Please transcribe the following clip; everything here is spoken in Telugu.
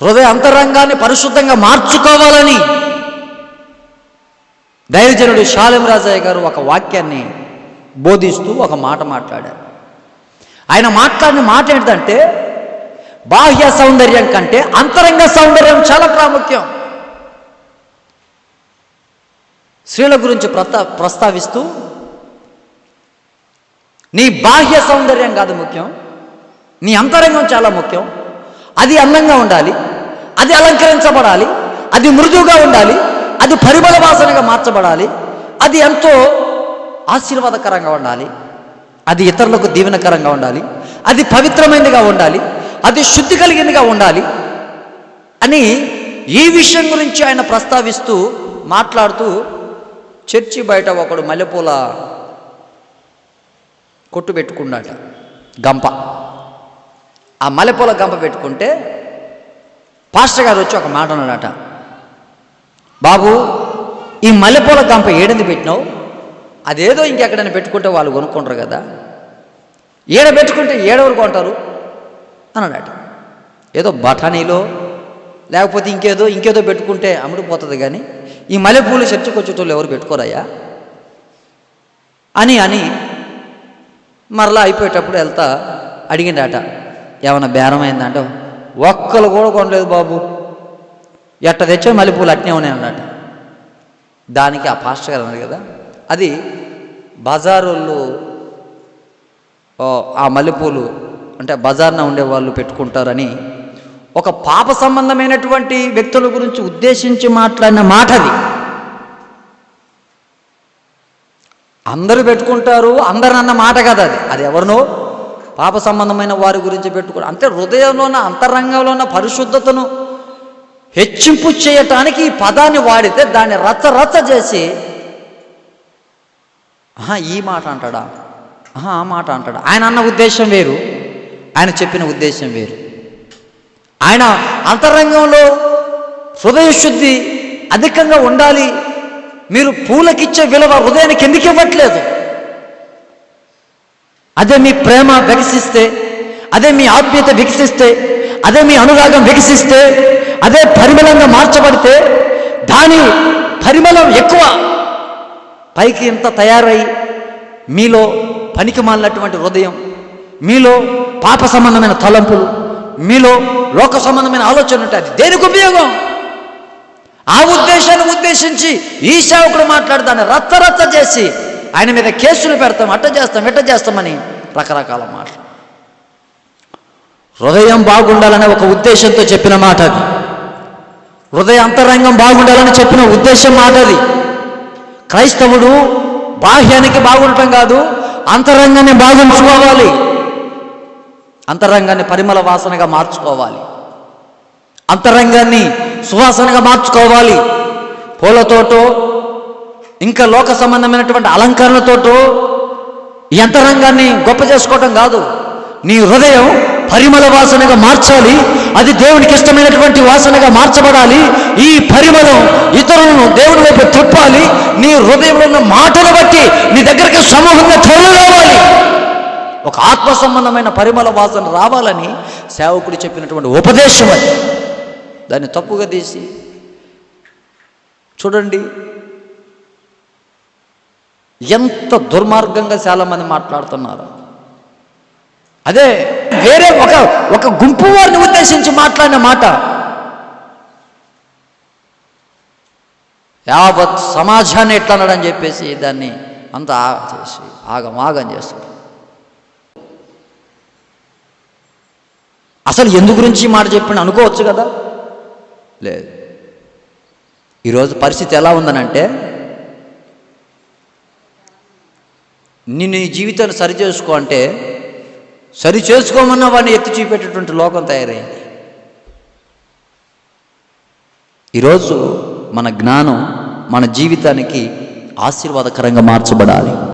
హృదయ అంతరంగాన్ని పరిశుద్ధంగా మార్చుకోవాలని దైవజనుడు షాలెం రాజయ్య గారు ఒక వాక్యాన్ని బోధిస్తూ ఒక మాట మాట్లాడారు. ఆయన మాట్లాడిన మాట ఏంటంటే బాహ్య సౌందర్యం కంటే అంతరంగ సౌందర్యం చాలా ప్రాముఖ్యం. స్త్రీల గురించి ప్రస్తా ప్రస్తావిస్తూ నీ బాహ్య సౌందర్యం కాదు ముఖ్యం నీ అంతరంగం చాలా ముఖ్యం అది అందంగా ఉండాలి అది అలంకరించబడాలి అది మృదువుగా ఉండాలి అది పరిమళ వాసనగా మార్చబడాలి అది ఎంతో ఆశీర్వాదకరంగా ఉండాలి అది ఇతరులకు దీవెనకరంగా ఉండాలి అది పవిత్రమైనదిగా ఉండాలి అది శుద్ధి కలిగిందిగా ఉండాలి అని ఈ విషయం గురించి ఆయన ప్రస్తావిస్తూ మాట్లాడుతూ చర్చి బయట ఒకడు మల్లెపూల కొట్టు పెట్టుకున్నాడు గంప. ఆ మల్లెపూల గంప పెట్టుకుంటే పాస్టర్ గారు వచ్చి ఒక మాట అన్నాడట. బాబు ఈ మల్లెపూల గంప ఏడంది పెట్టినావు? అదేదో ఇంకెక్కడైనా పెట్టుకుంటే వాళ్ళు కొనుక్కుంటారు కదా. ఏడ పెట్టుకుంటే ఏడవరు కొంటారు? అన్నాడట. ఏదో బఠానీలో లేకపోతే ఇంకేదో ఇంకేదో పెట్టుకుంటే అమ్ముడుపోతుంది కానీ ఈ మల్లెపూలు చర్చకు వచ్చేటోళ్ళు ఎవరు పెట్టుకోరయ్యా? అని అని మరలా అయిపోయేటప్పుడు వెళ్తా అడిగిండట. ఏమన్నా బేరమైందంటే ఒక్కలు కూడా కొనలేదు బాబు. ఎట్ట తెచ్చే మల్లెపూలు అట్నే ఉన్నాయి అన్నట్టు దానికి ఆ పాస్టర్ గారు అన్నారు కదా అది బజారుల్లో ఆ మల్లెపూలు అంటే బజార్న ఉండే వాళ్ళు పెట్టుకుంటారని ఒక పాప సంబంధమైనటువంటి వ్యక్తుల గురించి ఉద్దేశించి మాట్లాడిన మాట అది. అందరూ పెట్టుకుంటారు అందరు అన్న మాట కదా అది. అది ఎవరినో పాప సంబంధమైన వారి గురించి పెట్టుకోవడం అంటే హృదయంలో ఉన్న అంతరంగంలో ఉన్న పరిశుద్ధతను హెచ్చింపు చేయటానికి ఈ పదాన్ని వాడితే దాన్ని రచ్చ రచ్చ చేసి ఈ మాట అంటాడా? ఆ మాట అంటాడు? ఆయన అన్న ఉద్దేశం వేరు ఆయన చెప్పిన ఉద్దేశం వేరు. ఆయన అంతరంగంలో హృదయ శుద్ధి అధికంగా ఉండాలి. మీరు పూలకిచ్చే విలువ హృదయానికి ఎందుకు ఇవ్వట్లేదు? అదే మీ ప్రేమ వికసిస్తే అదే మీ ఆత్మీయత వికసిస్తే అదే మీ అనురాగం వికసిస్తే అదే పరిమళంగా మార్చబడితే దాని పరిమళం ఎక్కువ. పైకి ఇంత తయారై మీలో పనికి మాలినటువంటి హృదయం మీలో పాప సంబంధమైన తలంపులు మీలో లోక సంబంధమైన ఆలోచన ఉంటే అది దేనికి ఉపయోగం? ఆ ఉద్దేశాన్ని ఉద్దేశించి ఈ సేవకుడు మాట్లాడదాన్ని రత్తరత్త చేసి ఆయన మీద కేసులు పెడతాం అట్ట చేస్తాం ఇట్ట చేస్తామని రకరకాల మాటలు. హృదయం బాగుండాలనే ఒక ఉద్దేశంతో చెప్పిన మాట అది. హృదయ అంతరంగం బాగుండాలని చెప్పిన ఉద్దేశం మాట అది. క్రైస్తవుడు బాహ్యానికి బాగుండటం కాదు అంతరంగాన్ని బాగుంచుకోవాలి. అంతరంగాన్ని పరిమళ వాసనగా మార్చుకోవాలి. అంతరంగాన్ని సువాసనగా మార్చుకోవాలి. పూలతోటో ఇంకా లోక సంబంధమైనటువంటి అలంకరణతోటో ఈ అంతరంగాన్ని గొప్ప చేసుకోవటం కాదు. నీ హృదయం పరిమళ వాసనగా మార్చాలి అది దేవునికి ఇష్టమైనటువంటి వాసనగా మార్చబడాలి ఈ పరిమళం ఇతరులను దేవుని వైపు తిప్పాలి నీ హృదయంలో ఉన్న మాటలు బట్టి నీ దగ్గరికి సమూహంగా తరలి రావాలి. ఒక ఆత్మ సంబంధమైన పరిమళ వాసన రావాలని సేవకుడు చెప్పినటువంటి ఉపదేశం అది. దాన్ని తప్పుగా తీసి చూడండి ఎంత దుర్మార్గంగా చాలామంది మాట్లాడుతున్నారు. అదే వేరే ఒక ఒక గుంపు వారిని ఉద్దేశించి మాట్లాడిన మాట. యావత్ సమాజాన్ని ఎట్లా అన్నాడని చెప్పేసి దాన్ని అంత చేసి ఆగం ఆగం చేస్తారు. అసలు ఎందు గురించి మాట చెప్పిన అనుకోవచ్చు కదా? లేదు. ఈరోజు పరిస్థితి ఎలా ఉందనంటే నిన్ను ఈ జీవితాన్ని సరి చేసుకో అంటే సరి చేసుకోమన్న వాడిని ఎత్తి చూపేటటువంటి లోకం తయారైంది. ఈరోజు మన జ్ఞానం మన జీవితానికి ఆశీర్వాదకరంగా మార్చబడాలి.